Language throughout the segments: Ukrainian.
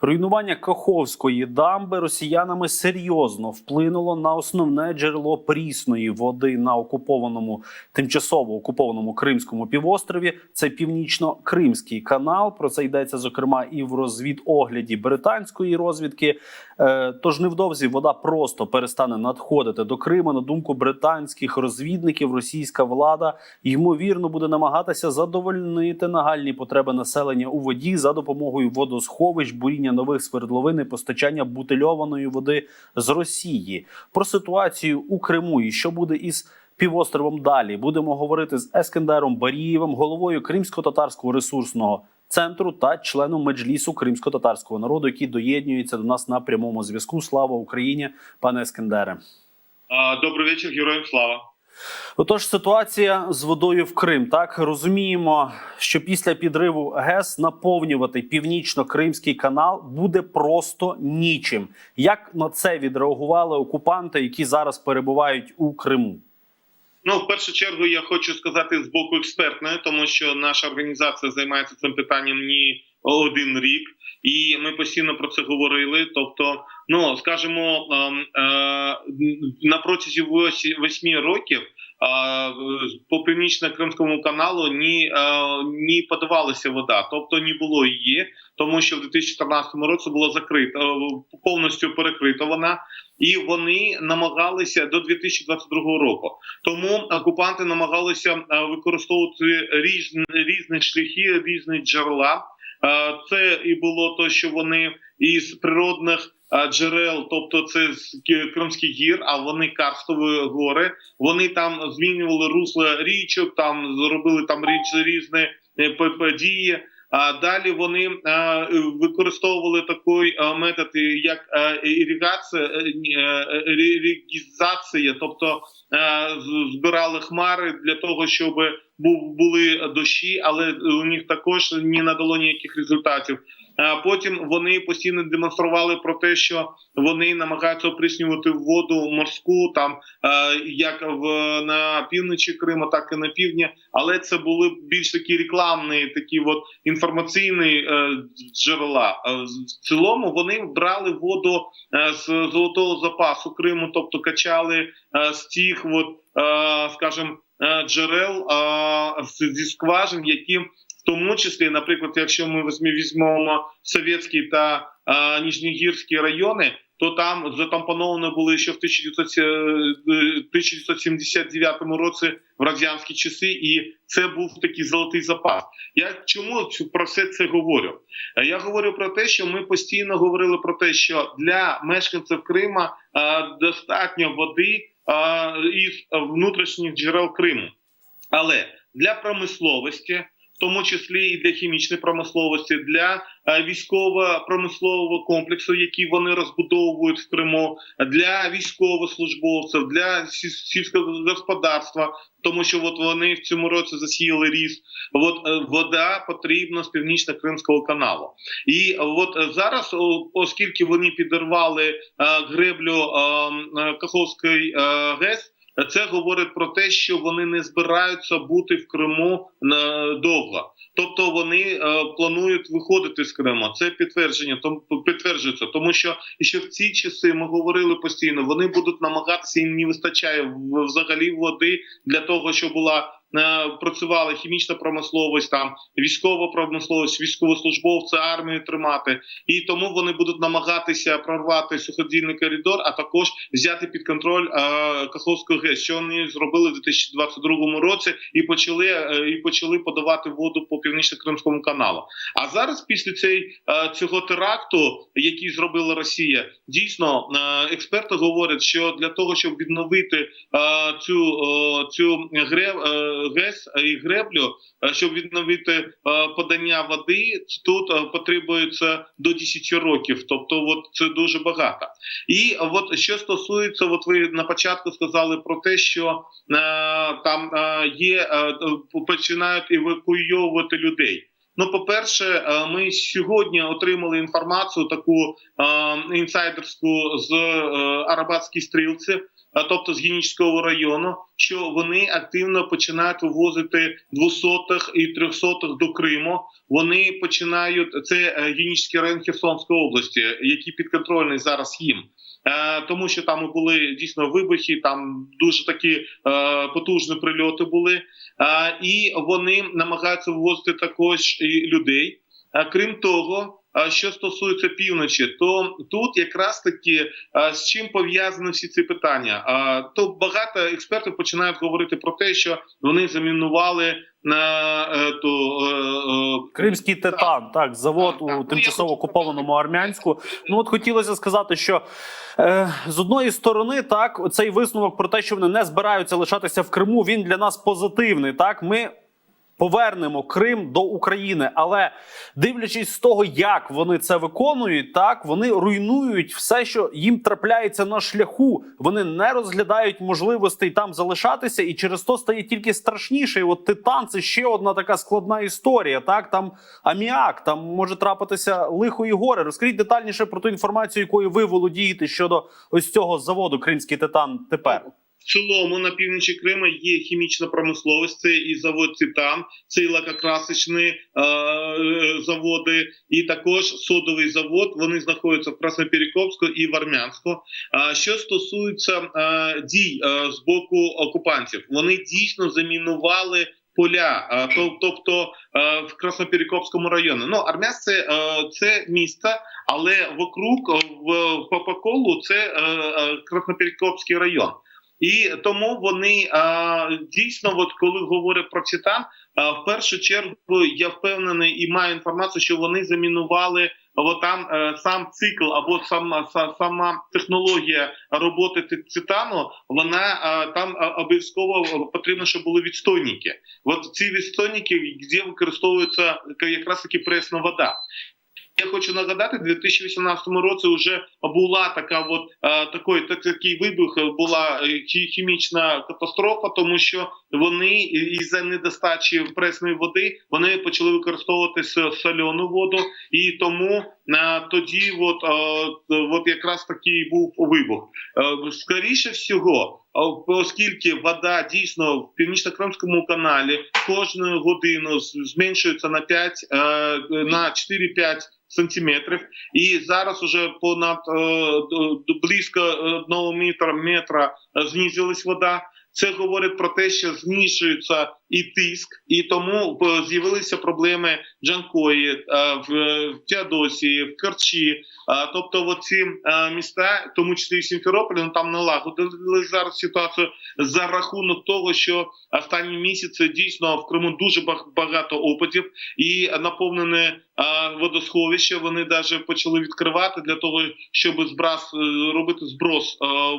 Руйнування Каховської дамби росіянами серйозно вплинуло на основне джерело прісної води на окупованому тимчасово окупованому Кримському півострові. Це північно-кримський канал. Про це йдеться зокрема і в розвідогляді британської розвідки. Е, Тож невдовзі вода просто перестане надходити до Криму. На думку британських розвідників, російська влада ймовірно буде намагатися задовольнити нагальні потреби населення у воді за допомогою водосховищ, буріння нових свердловин і постачання бутильованої води з Росії. Про ситуацію у Криму і що буде із півостровом далі. Будемо говорити з Ескендером Барієвим, головою Кримсько-татарського ресурсного центру та членом меджлісу кримсько-татарського народу, який доєднується до нас на прямому зв'язку. Слава Україні, пане Ескендере. Добрий вечір, героям слава. Отож, ситуація з водою в Крим. Так розуміємо, що після підриву ГЕС наповнювати північно-кримський канал буде просто нічим. Як на це відреагували окупанти, які зараз перебувають у Криму? Ну, в першу чергу, я хочу сказати з боку експертної, тому що наша організація займається цим питанням не один рік, і ми постійно про це говорили. Тобто, ну скажімо, ем, е, на протязі восьми- років. е, По північно-кримському каналу ні, е, ні подавалася вода, тобто не було її, тому що в 2014 році було закрито е, повністю перекрито вона, і вони намагалися до 2022 року. Тому окупанти намагалися використовувати різні різні шляхи, різні джерела. Це і було то, що вони із природних джерел, тобто це з Кримських гір, а вони карстові гори. Вони там змінювали русло річок, там зробили там річ різні е, події. А далі вони е, використовували такий е, метод, як е, іригація, тобто збирали хмари для того, щоб були дощі, але у них також не надало ніяких результатів. Потім вони постійно демонстрували про те, що вони намагаються оприснювати воду морську, там е, як в на півночі Криму, так і на півдні. Але це були більш такі рекламні, такі от інформаційні е, джерела. Е, В цілому вони брали воду з золотого запасу Криму, тобто качали з тих, от, скажімо, джерел зі скважин, які тому числі, наприклад, якщо ми візьмемо- Совєтський та е, Ніжнігірські райони, то там затампоновані були ще в 1900, е, 1979 році в радянські часи, і це був такий золотий запас. Я чому про все це говорю? Е, Я говорю про те, що ми постійно говорили про те, що для мешканців Крима е, достатньо води е, із внутрішніх джерел Криму. Але для промисловості, в тому числі і для хімічної промисловості, для е, військово-промислового комплексу, який вони розбудовують в Криму, для військовослужбовців, для сільського господарства, тому що от вони в цьому році засіяли ріс. От е, вода потрібна з північно-кримського каналу. І от зараз, оскільки вони підірвали е, греблю е, е, Каховської ГЕС. Це говорить про те, що вони не збираються бути в Криму е, довго. Тобто вони е, планують виходити з Криму. Це підтвердження, тому підтверджується, тому що ще в ці часи ми говорили постійно. Вони будуть намагатися їм не вистачає взагалі води для того, щоб була. Е, Працювала хімічна промисловість, там військова промисловість, військовослужбовці, армію тримати, і тому вони будуть намагатися прорвати суходільний коридор, а також взяти під контроль е, Каховську ГЕС, що вони зробили в 2022 році, і почали е, і почали подавати воду по північно-кримському каналу. А зараз, після цей, цього теракту, який зробила Росія, дійсно експерти говорять, що для того, щоб відновити цю, цю греб, е, ГЕС і греблю, е, щоб відновити е, подання води, тут е, потребується до 10 років. Тобто, от це дуже багато. І от що стосується, от ви на початку сказали про те, що там є починають евакуйовувати людей. Ну, по-перше, е, ми сьогодні отримали інформацію таку інсайдерську з Арабатській стрілці. Е, а, тобто з Генічського району, що вони активно починають вивозити двохсотих і трьохсотих до Криму. Вони починають це е, Генічський район Херсонської області, який підконтрольний зараз їм. Е, Тому що там були дійсно вибухи, там дуже такі е, потужні прильоти були, е, і вони намагаються вивозити також і людей. Крім того, що стосується півночі, то тут якраз таки з чим пов'язані всі ці питання. То багато експертів починають говорити про те, що вони замінували на е, то, е, е, Кримський титан, так, завод у Ну, тимчасово окупованому Армянську. Ну от хотілося сказати, що е, з одної сторони, так, цей висновок про те, що вони не збираються лишатися в Криму, він для нас позитивний. Так, ми. Повернемо Крим до України, але дивлячись з того, як вони це виконують, так вони руйнують все, що їм трапляється на шляху. Вони не розглядають можливостей там залишатися, і через то стає тільки страшніше. І от Титан це ще одна така складна історія. Так там аміак, там може трапитися лихо і горе. Розкажіть детальніше про ту інформацію, якою ви володієте щодо ось цього заводу Кримський Титан тепер. Цілому на півночі Крима є хімічна промисловість, це і завод Титан, це і лакокрасочні е, заводи, і також содовий завод. Вони знаходяться в Краснопірікопську і в Армянську. А що стосується е, дій е, з боку окупантів, вони дійсно замінували. Поля, е, тобто е, в Краснопірікопському районі. Ну, Армянськ це, е, це місто, але вокруг е, в по, по це е, е, Краснопірікопський район. І тому вони а, дійсно, от коли говорять про Титан, а, в першу чергу я впевнений і маю інформацію, що вони замінували от там е, сам цикл або сама са- сама технологія роботи титану. Вона а, там обов'язково потрібно, щоб були відстойники. От ці відстойники, де використовується якраз таки пресна вода. Я хочу нагадати, в 2018 році вже була така, от е, такий, так- такий вибух, була е, хімічна катастрофа, тому що вони із за недостачі пресної води вони почали використовувати соляну воду, і тому е, тоді, от, е, от якраз такий був вибух. Е, Скоріше всього, е, оскільки вода дійсно в північно-кримському каналі кожну годину зменшується на 5, е, на 4-5 сантиметрів, і зараз уже понад е, близько одного метра метра е, знизилась вода. Це говорить про те, що знижується і тиск, і тому е, з'явилися проблеми Джанкої, е, в в Феодосії, в Керчі. Е, Тобто, оці е, міста, тому числі і Сімферополь, ну там налагодили зараз ситуацію за рахунок того, що останні місяці дійсно в Криму дуже багато опадів і наповнене водосховище. Вони навіть почали відкривати для того, щоб збрас робити зброс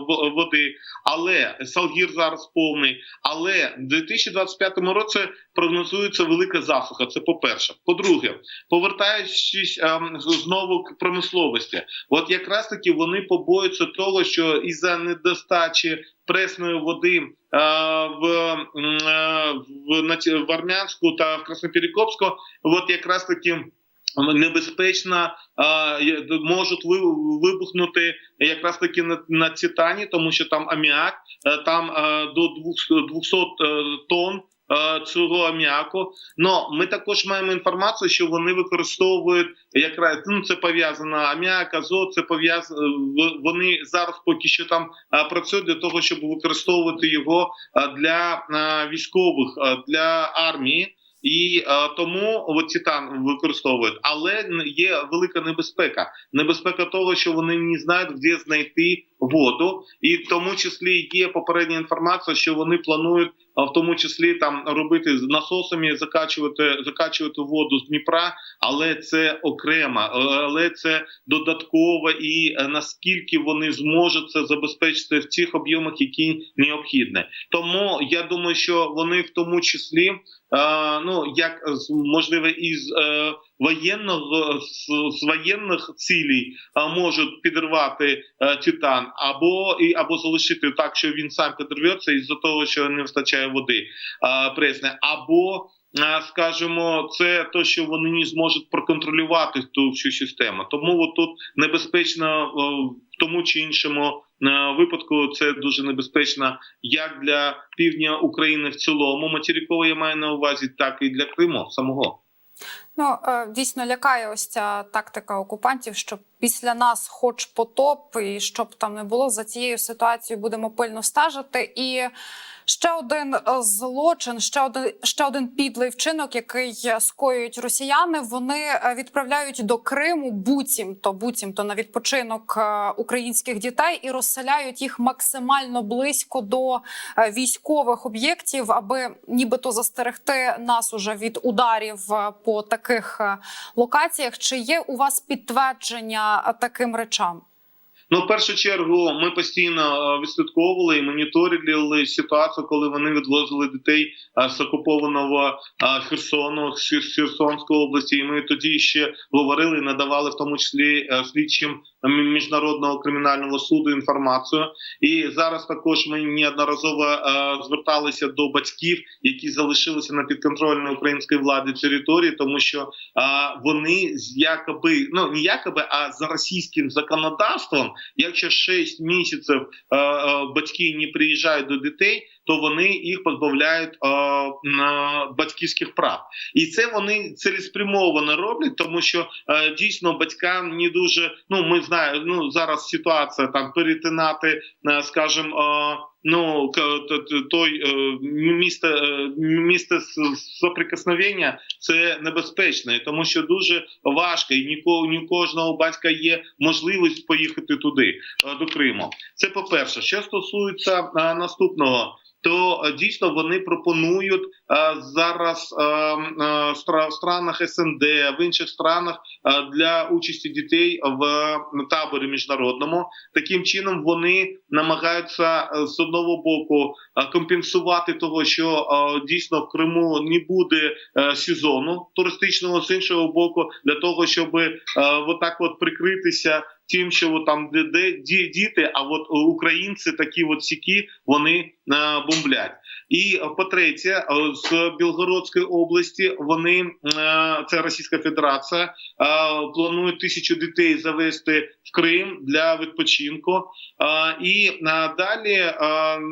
в- води. Але Салгір зараз повний. Але в 2025 році прогнозується велика засуха. Це по перше. По-друге, повертаючись ем, знову к промисловості, от якраз таки вони побоюються того, що із за недостачі пресної води е, в, е, в, в Армянську та в Краснопірікопську, от якраз таки. Небезпечно можуть ви- вибухнути якраз таки на, на тому що там аміак, е, там е, до 200, 200 е, тонн е, цього аміаку. Но ми також маємо інформацію, що вони використовують якраз ну це пов'язано аміак, азот, це пов'язано. Вони зараз поки що там е, працюють для того, щоб використовувати його е, для е, військових, е, для армії. І е, тому от титан використовують, але є велика небезпека. Небезпека того, що вони не знають, де знайти воду, і в тому числі є попередня інформація, що вони планують в тому числі там робити з насосами, закачувати, закачувати воду з Дніпра, але це окремо, е, але це додатково, і е, наскільки вони зможуть це забезпечити в цих об'ємах, які необхідні. Тому я думаю, що вони в тому числі. Е, ну як можливо із воєнного з, воєнних цілей можуть підірвати е, титан, або і або залишити так, що він сам підірветься із-за того, що не вистачає води пресне, або а, скажімо, це те, що вони не зможуть проконтролювати ту всю систему. Тому от тут небезпечно в тому чи іншому е, випадку. Це дуже небезпечно як для півдня України в цілому, материково я маю на увазі, так і для Криму самого. Ну е, дійсно лякає ось ця тактика окупантів, що після нас, хоч потоп, і щоб там не було за цією ситуацією, будемо пильно стежити. І ще один е, злочин, ще один ще один підлий вчинок, який скоюють росіяни. Вони е, відправляють до Криму буцімто, буцімто на відпочинок е, українських дітей і розселяють їх максимально близько до е, військових об'єктів, аби нібито застерегти нас уже від ударів е, по таких е, локаціях. Чи є у вас підтвердження е, таким речам? Ну, в першу чергу, ми постійно е, відслідковували і моніторили ситуацію, коли вони відвозили дітей е, з окупованого е, Херсону, з Херсонської області. І ми тоді ще говорили надавали в тому числі слідчим міжнародного кримінального суду інформацію. І зараз також ми неодноразово е, зверталися до батьків, які залишилися на підконтрольній української влади території, тому що а, вони з якоби ну не якоби, а за російським законодавством, якщо 6 місяців е, е, батьки не приїжджають до дітей, то вони їх позбавляють е, на батьківських прав, і це вони цілеспрямовано роблять, тому що е, дійсно батькам не дуже ну ми знаємо. Ну зараз ситуація там перетинати, е, скажімо, ну той е, місце, е, місце соприкосновення це небезпечно, тому що дуже важко, і нікого ні кожного батька є можливість поїхати туди е, до Криму. Це по перше. Що стосується наступного. То дійсно вони пропонують зараз е, е, в странах СНД, в інших странах е, для участі дітей в е, таборі міжнародному. Таким чином вони намагаються е, з одного боку е, компенсувати того, що е, дійсно в Криму не буде е, сезону туристичного з іншого боку, для того, щоб е, отак от прикритися. Тим, що там де, де ді- діти, а от е, українці такі от сіки вони е, бомблять. І е, по-третє, е, з Білгородської області вони е, це Російська Федерація планують тисячу дітей завести в Крим для відпочинку. І далі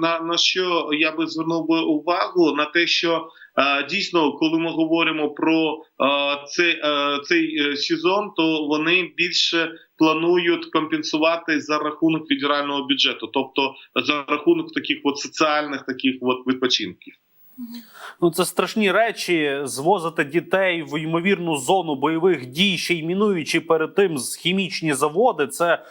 на, на що я би звернув би увагу на те, що дійсно, коли ми говоримо про цей, цей сезон, то вони більше планують компенсувати за рахунок федерального бюджету, тобто за рахунок таких от соціальних таких от відпочинків. Ну це страшні речі. Звозити дітей в ймовірну зону бойових дій, ще й мінуючи перед тим з хімічні заводи. Це.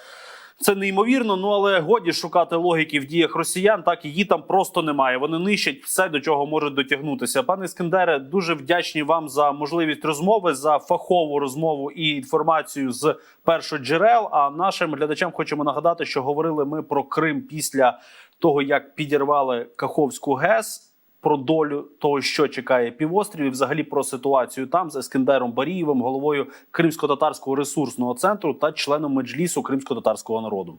Це неймовірно, ну але годі шукати логіки в діях росіян. Так її там просто немає. Вони нищать все, до чого можуть дотягнутися. Пане Іскендере, дуже вдячні вам за можливість розмови, за фахову розмову і інформацію з першоджерел. А нашим глядачам хочемо нагадати, що говорили ми про Крим після того, як підірвали Каховську ГЕС. Про долю того, що чекає півострів, і взагалі про ситуацію там з Ескендером Барієвим, головою Кримсько-татарського ресурсного центру та членом меджлісу кримсько-татарського народу.